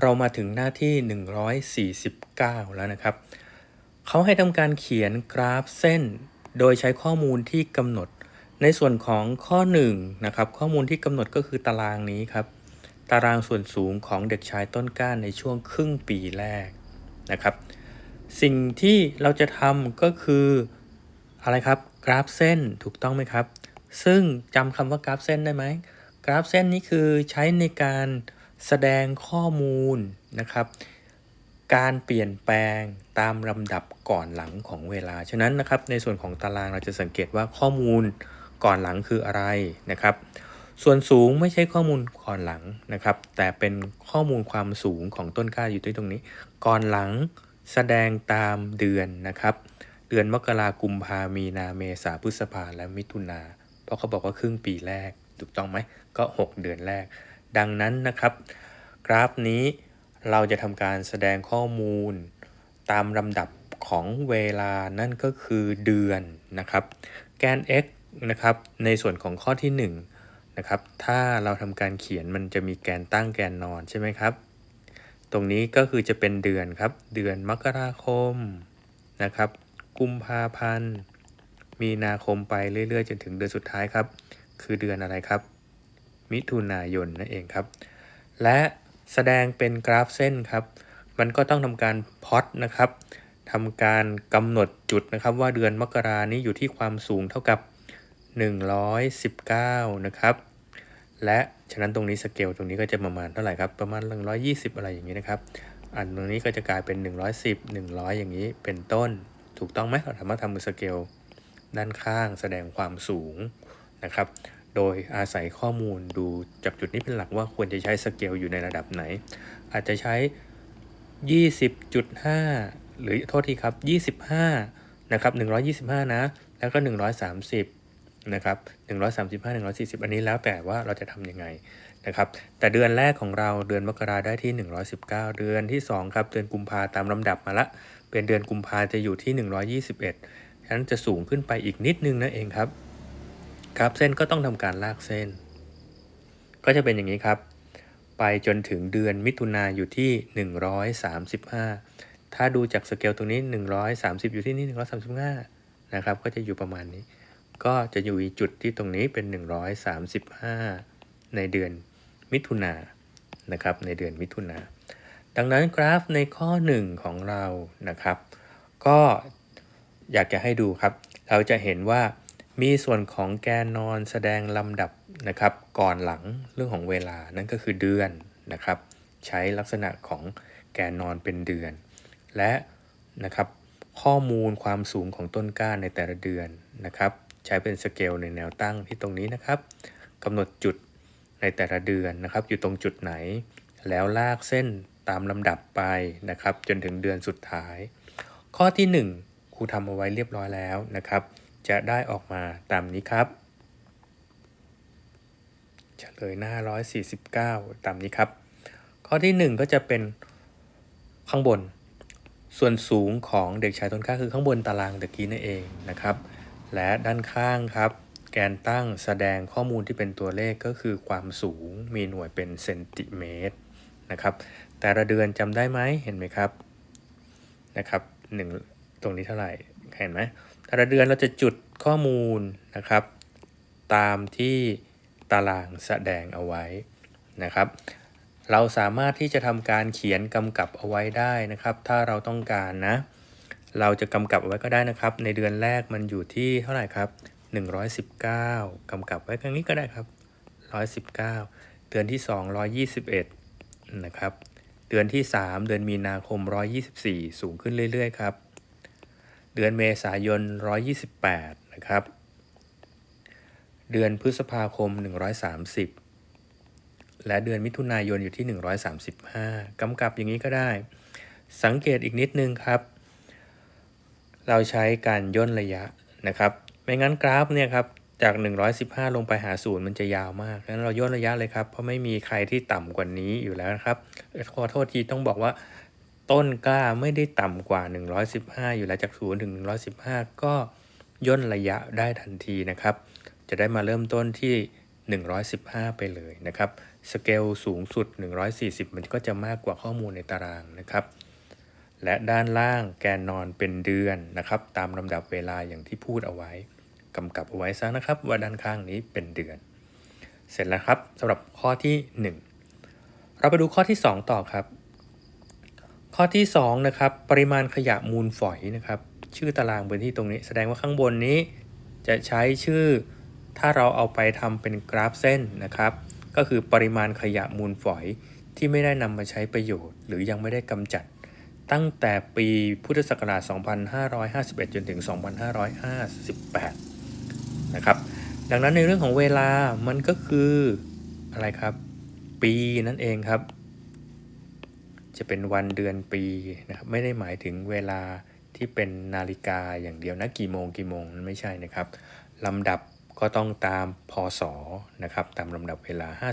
เรามาถึงหน้าที่ 149 แล้วนะครับ เขาให้ทำการเขียนกราฟเส้น โดยใช้ข้อมูลที่กำหนด ในส่วนของข้อ1นะครับข้อมูลที่กำหนดก็คือตารางนี้ครับ ตารางส่วนสูงของเด็กชายต้นกล้าในช่วงครึ่งปีแรกนะครับ สิ่งที่เราจะทำก็คืออะไรครับกราฟเส้นถูกต้องไหมครับ ซึ่งจำคำว่ากราฟเส้นได้ไหมกราฟเส้นนี้คือใช้ในการ แสดงข้อมูลนะครับ การเปลี่ยนแปลงตามลำดับก่อนหลังของเวลา ฉะนั้นนะครับในส่วนของตารางเราจะสังเกตว่าข้อมูลก่อนหลังคืออะไรนะครับ ส่วนสูงไม่ใช่ข้อมูลก่อนหลังนะครับ แต่เป็นข้อมูลความสูงของต้นกล้าอยู่ที่ตรงนี้ ก่อนหลังแสดงตามเดือนนะครับ เดือนมกรากุมภามีนาเมษาพฤษภาและมิถุนาเพราะเขาบอกว่าครึ่งปีแรกถูกต้องไหมก็ 6 เดือนแรก ดังนั้นนะครับ กราฟนี้เราจะทำการแสดงข้อมูล ตามลำดับของเวลานั่นก็คือเดือนนะครับ แกน x นะครับในส่วนของข้อที่ 1 นะครับ ถ้าเราทำการเขียนมันจะมีแกนตั้งแกนนอนใช่ไหมครับ ตรงนี้ก็คือจะเป็นเดือนครับ เดือนมกราคมนะครับ กุมภาพันธ์ มีนาคมไปเรื่อยๆ จนถึงเดือนสุดท้ายครับ คือเดือนอะไรครับ มิถุนายนนั่นเองครับ และแสดงเป็นกราฟเส้นครับ มันก็ต้องทำการพอตนะครับทำการกำหนดจุดนะครับ ว่าเดือนมกรานี้อยู่ที่ความสูงเท่ากับ 119 นะครับ และฉะนั้นตรงนี้สเกลตรงนี้ก็จะประมาณเท่าไหร่ครับ ประมาณ 120 อะไรอย่างนี้นะครับ อันตรงนี้ก็จะกลายเป็น 110 100 อย่างนี้เป็นต้น ถูกต้องไหมเราสามารถทำมือสเกลด้านข้างแสดงความสูงนะครับ โดยอาศัยข้อมูลดูจากจุดนี้เป็นหลักว่าควรจะใช้สเกลอยู่ในระดับไหน อาจจะใช้ 20.5 หรือโทษทีครับ 25 นะครับ 125 นะ แล้วก็ 130 นะครับ 135 140 อันนี้แล้วแต่ว่าเราจะทำยังไงนะครับ แต่เดือนแรกของเราเดือนมกราได้ที่ 119 เดือนที่ 2 ครับ เดือนกุมภาตามลำดับมาละ เป็นเดือนกุมภาจะอยู่ที่ 121ฉะนั้นจะสูงขึ้นไปอีกนิดนึงนั่นเองครับ ครับเส้นก็ต้องทำการลากเส้น ก็จะเป็นอย่างนี้ครับ ไปจนถึงเดือนมิถุนาอยู่ที่ 135 ถ้าดูจากสเกลตรงนี้ 130 อยู่ที่นี่ 135 นะครับ ก็จะอยู่ประมาณนี้ ก็จะอยู่จุดที่ตรงนี้เป็น 135 ในเดือนมิถุนานะครับ ในเดือนมิถุนาดังนั้นกราฟในข้อ 1 ของเรานะครับ ก็อยากจะให้ดูครับ เราจะเห็นว่า มีส่วนของแกนนอนแสดงลำดับนะครับ ก่อนหลังเรื่องของเวลานั่นก็คือเดือนนะครับ ใช้ลักษณะของแกนนอนเป็นเดือน และนะครับข้อมูลความสูงของต้นก้านในแต่ละเดือนนะครับ ใช้เป็นสเกลในแนวตั้งที่ตรงนี้นะครับกำหนดจุดในแต่ละเดือนนะครับ อยู่ตรงจุดไหน แล้วลากเส้นตามลำดับไปนะครับ จนถึงเดือนสุดท้าย ข้อที่ 1ครูทำเอาไว้เรียบร้อยแล้วนะครับ จะได้ออกมาตามนี้ครับเฉลยหน้า 149 ตามนี้ครับ ข้อที่ 1 ก็จะเป็นข้างบน ส่วนสูงของเด็กชายต้นกล้าคือข้างบนตารางตะกี้นั่นเองนะครับ และด้านข้างครับ แกนตั้งแสดงข้อมูลที่เป็นตัวเลขก็คือความสูงมีหน่วยเป็นเซนติเมตรนะครับ แต่ละเดือนจำได้ไหมเห็นไหมครับนะครับหนึ่งตรงนี้เท่าไหร่เห็นไหม แต่ละเดือนเราจะจุดข้อมูลนะครับ ตามที่ตารางแสดงเอาไว้นะครับ เราสามารถที่จะทำการเขียนกำกับเอาไว้ได้นะครับ ถ้าเราต้องการนะ เราจะกำกับเอาไว้ก็ได้นะครับ ในเดือนแรกมันอยู่ที่เท่าไหร่ครับ 119กำกับไว้ตรงนี้ก็ได้ครับ 119 เดือนที่ 2 121 นะครับ เดือนที่ 3 เดือนมีนาคม 124 สูงขึ้นเรื่อย ๆ ครับ เดือนเมษายน 128 นะครับ เดือนพฤษภาคม 130 และเดือนมิถุนายนอยู่ที่ 135 กำกับอย่างนี้ก็ได้ สังเกตอีกนิดนึงครับ เราใช้การย่นระยะนะครับ ไม่งั้นกราฟเนี่ยครับจาก 115 ลงไปหาศูนย์มันจะยาวมากดังนั้นเราย่นระยะเลยครับ เพราะไม่มีใครที่ต่ำกว่านี้อยู่แล้วนะครับ ขอโทษทีต้องบอกว่า ต้นกล้าไม่ได้ต่ำกว่า 115 อยู่แล้วจาก0ถึง 115 ก็ย่นระยะได้ทันทีนะครับ จะได้มาเริ่มต้นที่ 115 ไปเลยนะครับ สเกลสูงสุด 140 มันก็จะมากกว่าข้อมูลในตารางนะครับ และด้านล่างแกนนอนเป็นเดือนนะครับ ตามลำดับเวลาอย่างที่พูดเอาไว้กำกับเอาไว้ซะนะครับ ว่าด้านข้างนี้เป็นเดือน เสร็จแล้วครับสำหรับข้อที่ 1 เราไปดูข้อที่ 2 ต่อครับ ข้อที่2นะครับปริมาณขยะมูลฝอยนะครับชื่อตารางพื้นที่ตรงนี้ แสดงว่าข้างบนนี้จะใช้ชื่อถ้าเราเอาไปทำเป็นกราฟเส้นนะครับ ก็คือปริมาณขยะมูลฝอยที่ไม่ได้นำมาใช้ประโยชน์ หรือยังไม่ได้กำจัด ตั้งแต่ปีพุทธศักราช 2551 จนถึง 2558 นะครับ ดังนั้นในเรื่องของเวลามันก็คืออะไรครับ ปีนั่นเองครับ จะเป็นวันเดือนปีนะครับไม่ได้หมายถึงเวลาที่เป็นนาฬิกาอย่างเดียวนะกี่โมงกี่โมงนั่นไม่ใช่นะครับลำดับก็ต้องตามพศนะครับตามลำดับเวลา 51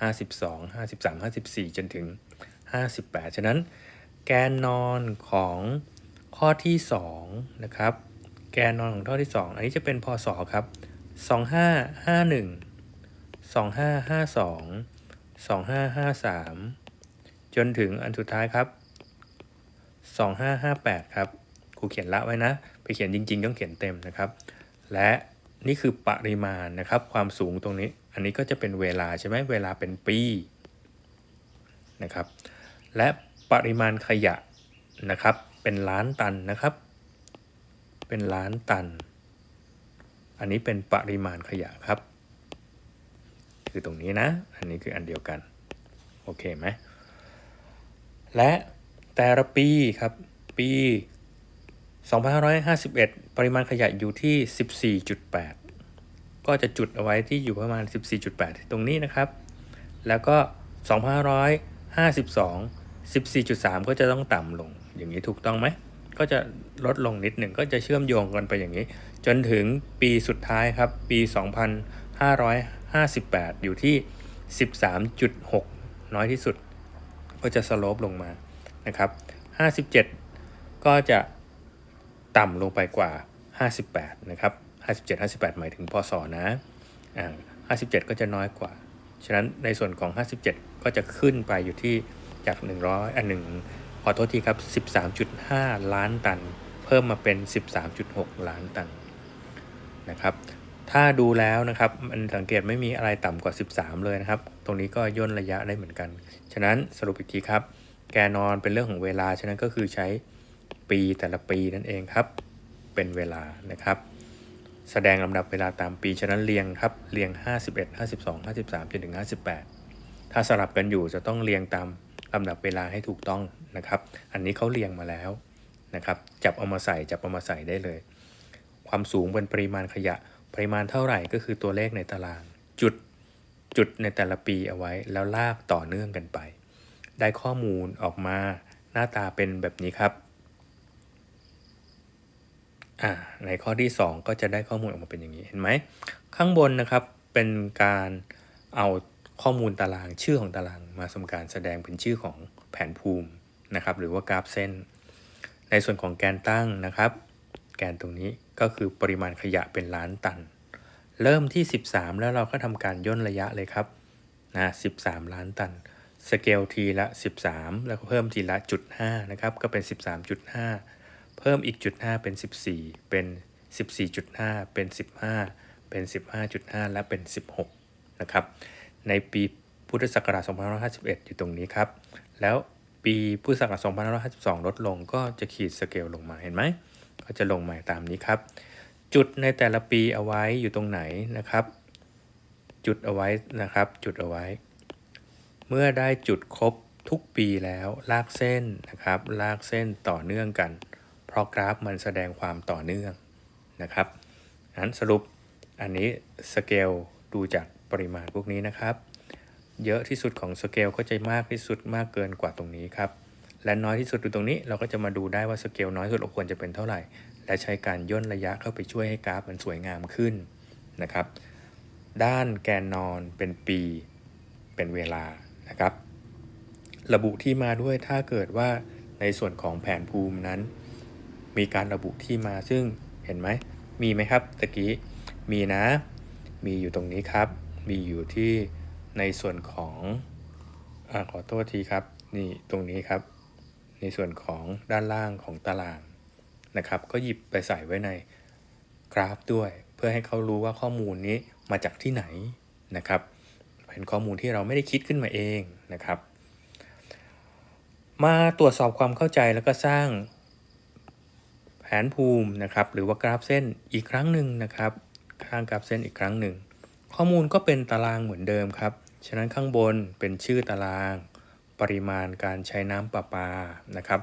52 53 54 จนถึง 58 ฉะนั้นแกนนอนของข้อที่2นะครับแกนนอนของข้อที่ 2 อันนี้จะเป็นพศครับ2551 2552 2553 จนถึงอันสุดท้ายครับ 2558 ครับครูเขียนละไว้นะ ไปเขียนจริง ๆ ต้องเขียนเต็มนะครับ และนี่คือปริมาณนะครับ ความสูงตรงนี้ อันนี้ก็จะเป็นเวลาใช่ไหมเวลาเป็นปีนะครับ และปริมาณขยะนะครับ เป็นล้านตันนะครับ เป็นล้านตัน อันนี้เป็นปริมาณขยะครับ คือตรงนี้นะ อันนี้คืออันเดียวกัน โอเคไหม และแต่ละปีครับ ปี 2551 ปริมาณขยะอยู่ที่ 14.8 ก็จะจุดเอาไว้ที่อยู่ประมาณ 14.8 ตรงนี้นะครับ แล้วก็ 2552 14.3 ก็จะต้องต่ำลง อย่างนี้ถูกต้องไหม ก็จะลดลงนิดหนึ่งก็จะเชื่อมโยงกันไปอย่างนี้ จนถึงปีสุดท้ายครับ ปี 2558 อยู่ที่ 13.6 น้อยที่สุด ก็จะสโลปลงมานะครับ57 ก็จะต่ำลงไปกว่า 58 นะครับ 57 58 หมายถึงพศนะอ่า57 ก็จะน้อยกว่า ฉะนั้นในส่วนของ 57 ก็จะขึ้นไปอยู่ที่จาก 100อันหนึ่งขอโทษทีครับ 13.5 ล้านตัน เพิ่มมาเป็น 13.6 ล้านตันนะครับ ถ้าดูแล้วนะครับ มันสังเกตไม่มีอะไรต่ำกว่า 13 เลยนะครับ ตรงนี้ก็ย่นระยะได้เหมือนกัน ฉะนั้นสรุปอีกทีครับ แกนอนเป็นเรื่องของเวลา ฉะนั้นก็คือใช้ปีแต่ละปีนั่นเองครับ เป็นเวลานะครับ แสดงลำดับเวลาตามปี ฉะนั้นเรียงครับ เรียง 51 52 53จนถึง58 ถ้าสลับกันอยู่จะต้องเรียงตามลำดับเวลาให้ถูกต้องนะครับ อันนี้เขาเรียงมาแล้วนะครับ จับเอามาใส่จับเอามาใส่ได้เลย ความสูงบนปริมาณขยะ ปริมาณเท่าไหร่ก็คือตัวเลขในตาราง จุด จุดในแต่ละปีเอาไว้ แล้วลากต่อเนื่องกันไป ได้ข้อมูลออกมาหน้าตาเป็นแบบนี้ครับอ่าในข้อที่ 2 ก็จะได้ข้อมูลออกมาเป็นอย่างนี้เห็นไหมข้างบนนะครับเป็นการเอาข้อมูลตารางชื่อของตารางมาทำการแสดงเป็นชื่อของแผนภูมินะครับหรือว่ากราฟเส้น ในส่วนของแกนตั้งนะครับ แกนตรงนี้ก็คือปริมาณขยะเป็นล้านตัน เริ่มที่ 13 แล้วเราก็ทำการย่นระยะเลยครับนะ13 ล้านตัน สเกลทีละ 13 แล้วก็เพิ่มทีละจุด5นะครับ ก็เป็น 13.5 เพิ่มอีกจุด5เป็น 14 เป็น 14.5 เป็น 15 เป็น 15.5 และเป็น 16 นะครับ ในปีพุทธศักราช2551 อยู่ตรงนี้ครับ แล้วปีพุทธศักราช2552 ลดลงก็จะขีดสเกลลงมาเห็นไหม ก็จะลงมาตามนี้ครับ จุดในแต่ละปีเอาไว้อยู่ตรงไหนนะครับ จุดเอาไว้นะครับ จุดเอาไว้ เมื่อได้จุดครบทุกปีแล้วลากเส้นนะครับ ลากเส้นต่อเนื่องกัน เพราะกราฟมันแสดงความต่อเนื่องนะครับนั้นสรุปอันนี้สเกลดูจากปริมาณพวกนี้นะครับ เยอะที่สุดของสเกลก็จะมากที่สุดมากเกินกว่าตรงนี้ครับและน้อยที่สุดอยู่ตรงนี้เราก็จะมาดูได้ว่าสเกลน้อยสุดเราควรจะเป็นเท่าไหร่ และใช้การย่นระยะเข้าไปช่วยให้กราฟมันสวยงามขึ้นนะครับ ด้านแกนนอนเป็นปี เป็นเวลานะครับ ระบุที่มาด้วยถ้าเกิดว่าในส่วนของแผนภูมินั้น มีการระบุที่มาซึ่งเห็นไหมมีไหมครับตะกี้มีนะ มีอยู่ตรงนี้ครับ มีอยู่ที่ในส่วนของอขอโทษทีครับ นี่ตรงนี้ครับ ในส่วนของด้านล่างของตาราง นะครับ ก็หยิบไปใส่ไว้ในกราฟด้วย เพื่อให้เขารู้ว่าข้อมูลนี้มาจากที่ไหนนะครับ เป็นข้อมูลที่เราไม่ได้คิดขึ้นมาเองนะครับ มาตรวจสอบความเข้าใจแล้วก็สร้างแผนภูมินะครับหรือว่ากราฟเส้นอีกครั้งหนึ่งนะครับข้างกราฟเส้นอีกครั้งหนึ่ง ข้อมูลก็เป็นตารางเหมือนเดิมครับ ฉะนั้นข้างบนเป็นชื่อตาราง ปริมาณการใช้น้ำประปานะครับ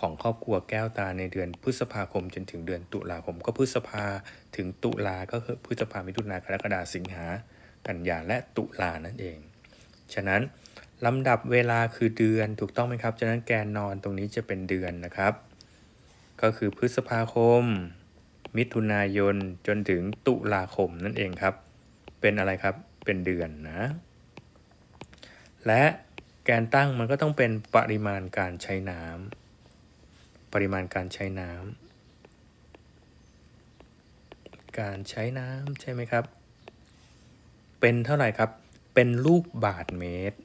ของครอบครัวแก้วตาในเดือนพฤษภาคมจนถึงเดือนตุลาคม ก็พฤษภาถึงตุลาก็คือพฤษภามิถุนากรกฎาสิงหากันยาและตุลานั่นเอง ฉะนั้นลำดับเวลาคือเดือนถูกต้องไหมครับ ฉะนั้นแกนนอนตรงนี้จะเป็นเดือนนะครับ ก็คือพฤษภาคม มิถุนายนจนถึงตุลาคมนั่นเองครับ เป็นอะไรครับ เป็นเดือนนะ และแกนตั้งมันก็ต้องเป็นปริมาณการใช้น้ำ ปริมาณการใช้น้ำการใช้น้ำใช่ไหมครับ เป็นเท่าไหร่ครับ เป็นลูกบาทเมตร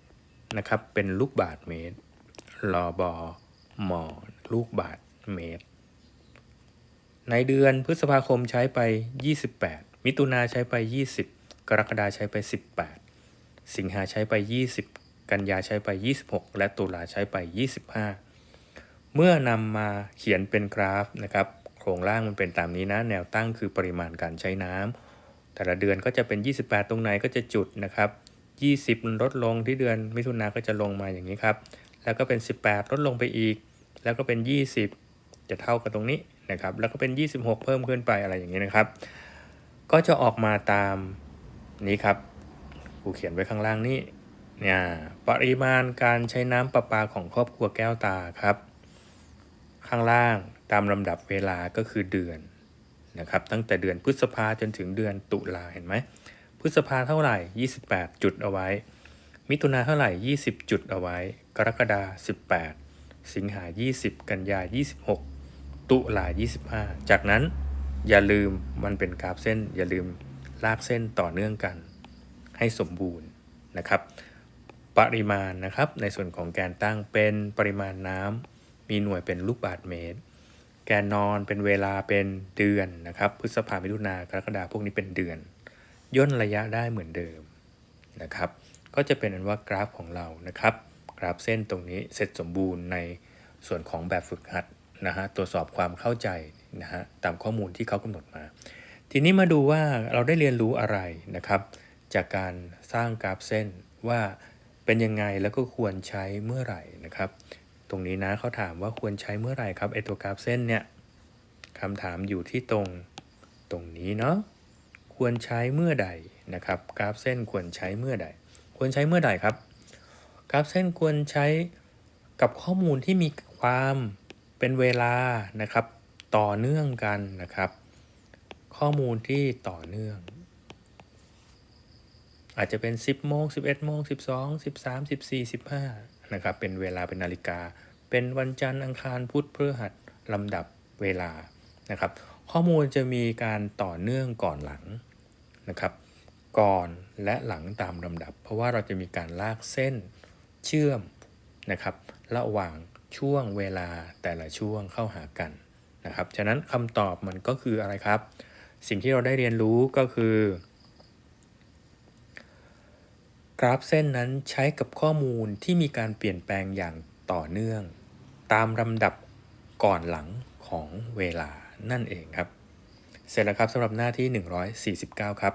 นะครับ เป็นลูกบาทเมตรลอบอมอลูกบาทเมตร ในเดือนพฤษภาคมใช้ไป 28 มิถุนาใช้ไป 20 กรกฎาใช้ไป 18 สิงหาใช้ไป 20 กันยาใช้ไป 26 และตุลาใช้ไป 25 เมื่อนำมาเขียนเป็นกราฟนะครับโครงร่างมันเป็นตามนี้นะ แนวตั้งคือปริมาณการใช้น้ำแต่ละเดือนก็จะเป็น 28 ตรงไหนก็จะจุดนะครับ 20 ลดลงที่เดือนมิถุนาก็จะลงมาอย่างนี้ครับ แล้วก็เป็น 18 ลดลงไปอีก แล้วก็เป็น 20 จะเท่ากับตรงนี้นะครับ แล้วก็เป็น 26 เพิ่มขึ้นไปอะไรอย่างนี้นะครับ ก็จะออกมาตามนี้ครับกูเขียนไว้ข้างล่างนี้เนี่ยปริมาณการใช้น้ำประปาของครอบครัวแก้วตาครับ ข้างล่างตามลำดับเวลาก็คือเดือนนะครับตั้งแต่เดือนพฤษภาจนถึงเดือนตุลาเห็นไหมพฤษภาเท่าไหร่ 28 จุดเอาไว้ มิถุนาเท่าไหร่ 20 จุดเอาไว้ กรกฎา18 สิงหา 20 กันยา 26 ตุลา 25 จากนั้นอย่าลืมมันเป็นกราฟเส้น อย่าลืมลากเส้นต่อเนื่องกัน ให้สมบูรณ์นะครับ ปริมาณนะครับในส่วนของแกนตั้งเป็นปริมาณน้ำ มีหน่วยเป็นลูกบาศก์เมตร แกนนอนเป็นเวลาเป็นเดือนนะครับ พฤษภามิถุนากรกฎาพวกนี้เป็นเดือน ย่นระยะได้เหมือนเดิมนะครับ ก็จะเป็นอันว่ากราฟของเรานะครับ กราฟเส้นตรงนี้เสร็จสมบูรณ์ในส่วนของแบบฝึกหัดนะฮะตรวจสอบความเข้าใจนะฮะตามข้อมูลที่เขากำหนดมา ทีนี้มาดูว่าเราได้เรียนรู้อะไรนะครับ จากการสร้างกราฟเส้นว่าเป็นยังไงแล้วก็ควรใช้เมื่อไหร่นะครับ ตรงนี้นะเขาถามว่าควรใช้เมื่อไหร่ครับไอตัวกราฟเส้นเนี่ยคำถามอยู่ที่ตรงตรงนี้เนาะควรใช้เมื่อใดนะครับ กราฟเส้นควรใช้เมื่อใด ควรใช้เมื่อใดครับ กราฟเส้นควรใช้กับข้อมูลที่มีความเป็นเวลานะครับ ต่อเนื่องกันนะครับ ข้อมูลที่ต่อเนื่อง อาจจะเป็น 10โมง11โมง12 13 14 15 นะครับ เป็นเวลาเป็นนาฬิกา เป็นวันจันทร์อังคารพุธพฤหัสลำดับเวลานะครับ ข้อมูลจะมีการต่อเนื่องก่อนหลังนะครับ ก่อนและหลังตามลำดับ เพราะว่าเราจะมีการลากเส้นเชื่อมนะครับระหว่างช่วงเวลาแต่ละช่วงเข้าหากันนะครับ ฉะนั้นคำตอบมันก็คืออะไรครับ สิ่งที่เราได้เรียนรู้ก็คือ ราฟเส้นนั้นใช้กับข้อมูลที่มีการเปลี่ยนแปลงอย่างต่อเนื่อง ตามลำดับก่อนหลังของเวลานั่นเองครับ เสร็จแล้วครับสำหรับหน้าที่ 149 ครับ